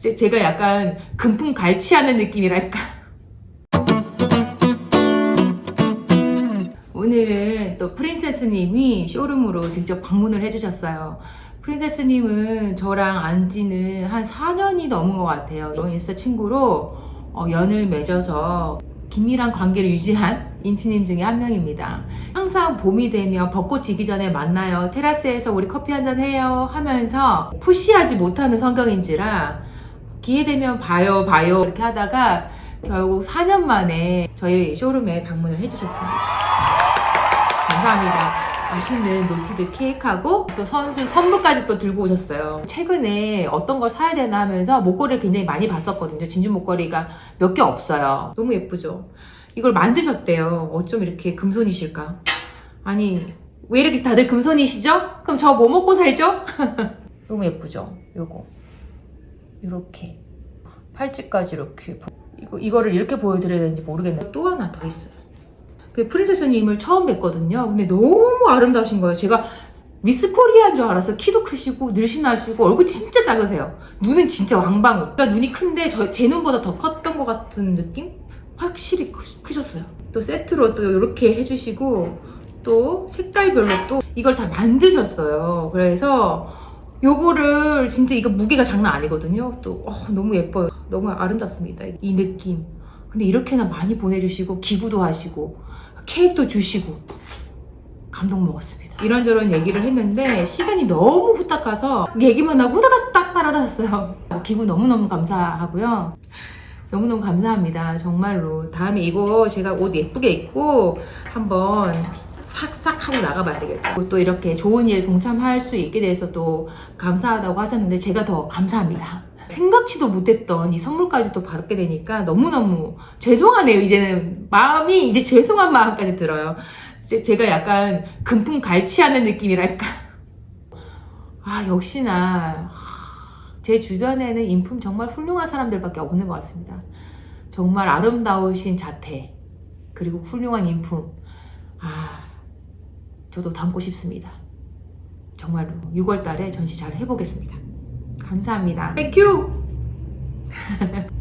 제- 제가 약간 금품 갈취하는 느낌이랄까. 오늘은 또 프린세스님이 쇼룸으로 직접 방문을 해주셨어요. 프린세스님은 저랑 안 지는 한 4년이 넘은 것 같아요. 인스타 친구로 어, 연을 맺어서 긴밀한 관계를 유지한 인치님 중에 한 명입니다. 항상 봄이 되면 벚꽃 지기 전에 만나요. 테라스에서 우리 커피 한 잔 해요. 하면서 푸시하지 못하는 성격인지라 기회 되면 봐요, 봐요. 이렇게 하다가 결국 4년 만에 저희 쇼룸에 방문을 해주셨습니다. 감사합니다. 맛있는 노티드 케이크하고 또 선수 선물까지 또 들고 오셨어요. 최근에 어떤 걸 사야 되나 하면서 목걸이를 굉장히 많이 봤었거든요. 진주 목걸이가 몇 개 없어요. 너무 예쁘죠? 이걸 만드셨대요. 어쩜 이렇게 금손이실까? 아니, 왜 이렇게 다들 금손이시죠? 그럼 저 뭐 먹고 살죠? 너무 예쁘죠? 요거. 요렇게. 팔찌까지 이렇게. 보- 이거, 이거를 이렇게 보여드려야 되는지 모르겠네요. 또 하나 더 있어요. 그 프린세스님을 처음 뵀거든요. 근데 너무 아름다우신 거예요. 제가 미스 코리아인 줄 알았어요. 키도 크시고 늘씬하시고 얼굴 진짜 작으세요. 눈은 진짜 왕방울. 그러니까 눈이 큰데 저, 제 눈보다 더 컸던 것 같은 느낌? 확실히 크, 크셨어요. 또 세트로 또 이렇게 해주시고 또 색깔별로 또 이걸 다 만드셨어요. 그래서 요거를 진짜 이거 무게가 장난 아니거든요. 또 어, 너무 예뻐요. 너무 아름답습니다. 이 느낌. 근데 이렇게나 많이 보내주시고 기부도 하시고 케이크도 주시고 감동 먹었습니다. 이런저런 얘기를 했는데 시간이 너무 후딱 가서 얘기만 하고 후다닥 사라졌어요. 기부 너무너무 감사하고요. 너무너무 감사합니다. 정말로. 다음에 이거 제가 옷 예쁘게 입고 한번 싹싹 하고 나가봐야 되겠어요. 또 이렇게 좋은 일에 동참할 수 있게 돼서 또 감사하다고 하셨는데 제가 더 감사합니다. 생각지도 못했던 이 선물까지 또 받게 되니까 너무너무 죄송하네요. 이제는 마음이 이제 죄송한 마음까지 들어요. 제- 제가 약간 금품 갈취하는 느낌이랄까. 아, 역시나. 하, 제 주변에는 인품 정말 훌륭한 사람들밖에 없는 것 같습니다. 정말 아름다우신 자태, 그리고 훌륭한 인품. 아, 저도 담고 싶습니다. 정말로 6월 달에 전시 잘 해보겠습니다. 감사합니다. 땡큐!